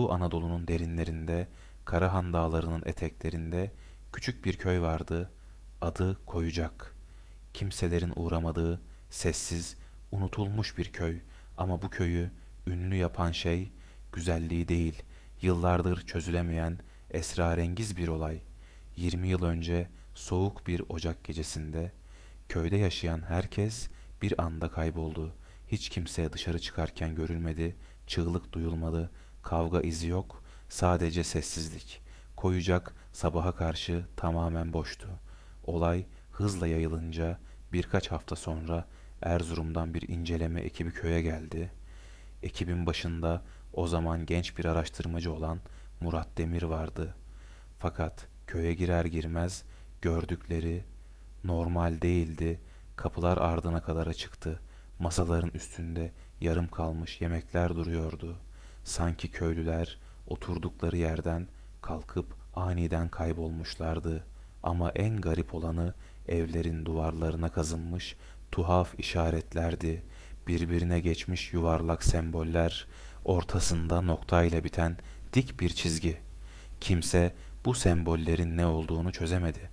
Doğu Anadolu'nun derinlerinde, Karahan Dağları'nın eteklerinde küçük bir köy vardı. Adı Koyucak. Kimselerin uğramadığı, sessiz, unutulmuş bir köy. Ama bu köyü ünlü yapan şey güzelliği değil, yıllardır çözülemeyen esrarengiz bir olay. 20 yıl önce soğuk bir Ocak gecesinde köyde yaşayan herkes bir anda kayboldu. Hiç kimse dışarı çıkarken görülmedi, çığlık duyulmadı, kavga izi yok, sadece sessizlik. Koyacak sabaha karşı tamamen boştu. Olay hızla yayılınca birkaç hafta sonra Erzurum'dan bir inceleme ekibi köye geldi. Ekibin başında o zaman genç bir araştırmacı olan Murat Demir vardı. Fakat köye girer girmez gördükleri normal değildi. Kapılar ardına kadar açıktı. Masaların üstünde yarım kalmış yemekler duruyordu. Sanki köylüler oturdukları yerden kalkıp aniden kaybolmuşlardı. Ama en garip olanı evlerin duvarlarına kazınmış tuhaf işaretlerdi. Birbirine geçmiş yuvarlak semboller, ortasında noktayla biten dik bir çizgi. Kimse bu sembollerin ne olduğunu çözemedi.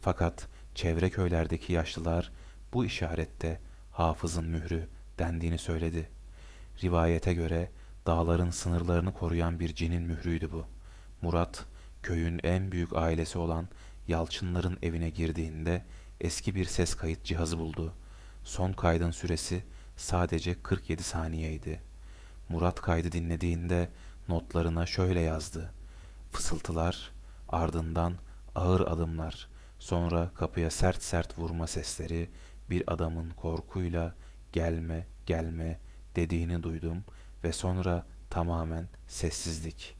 Fakat çevre köylerdeki yaşlılar bu işarette hafızın mührü dendiğini söyledi. Rivayete göre dağların sınırlarını koruyan bir cinin mührüydü bu. Murat, köyün en büyük ailesi olan Yalçınların evine girdiğinde eski bir ses kayıt cihazı buldu. Son kaydın süresi sadece 47 saniyeydi. Murat kaydı dinlediğinde notlarına şöyle yazdı. Fısıltılar, ardından ağır adımlar, sonra kapıya sert sert vurma sesleri, bir adamın korkuyla gelme, gelme dediğini duydum ve sonra tamamen sessizlik.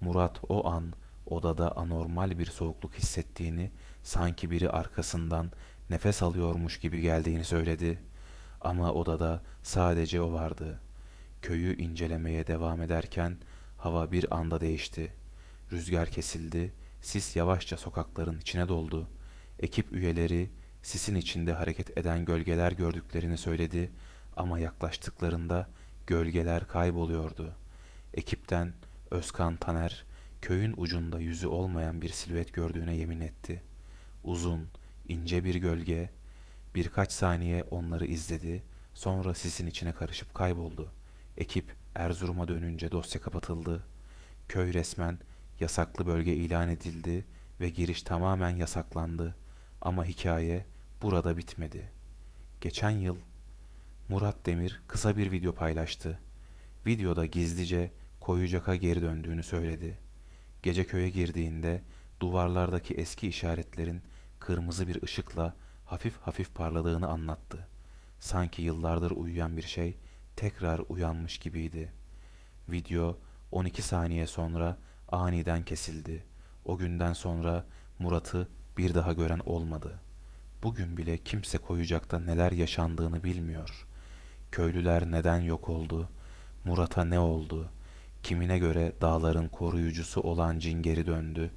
Murat o an odada anormal bir soğukluk hissettiğini, sanki biri arkasından nefes alıyormuş gibi geldiğini söyledi. Ama odada sadece o vardı. Köyü incelemeye devam ederken hava bir anda değişti. Rüzgar kesildi, sis yavaşça sokakların içine doldu. Ekip üyeleri sisin içinde hareket eden gölgeler gördüklerini söyledi ama yaklaştıklarında gölgeler kayboluyordu. Ekipten Özkan Taner köyün ucunda yüzü olmayan bir silüet gördüğüne yemin etti. Uzun, ince bir gölge birkaç saniye onları izledi, sonra sisin içine karışıp kayboldu. Ekip Erzurum'a dönünce dosya kapatıldı. Köy resmen yasaklı bölge ilan edildi ve giriş tamamen yasaklandı. Ama hikaye burada bitmedi. Geçen yıl Murat Demir kısa bir video paylaştı. Videoda gizlice Koyucak'a geri döndüğünü söyledi. Gece köye girdiğinde duvarlardaki eski işaretlerin kırmızı bir ışıkla hafif hafif parladığını anlattı. Sanki yıllardır uyuyan bir şey tekrar uyanmış gibiydi. Video 12 saniye sonra aniden kesildi. O günden sonra Murat'ı bir daha gören olmadı. Bugün bile kimse koyacakta neler yaşandığını bilmiyor. Köylüler neden yok oldu? Murat'a ne oldu? Kimine göre dağların koruyucusu olan cin geri döndü.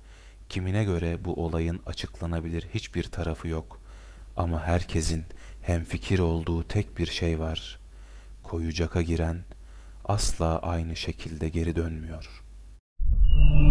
Kimine göre bu olayın açıklanabilir hiçbir tarafı yok. Ama herkesin hemfikir olduğu tek bir şey var. Koyucaka giren asla aynı şekilde geri dönmüyor.''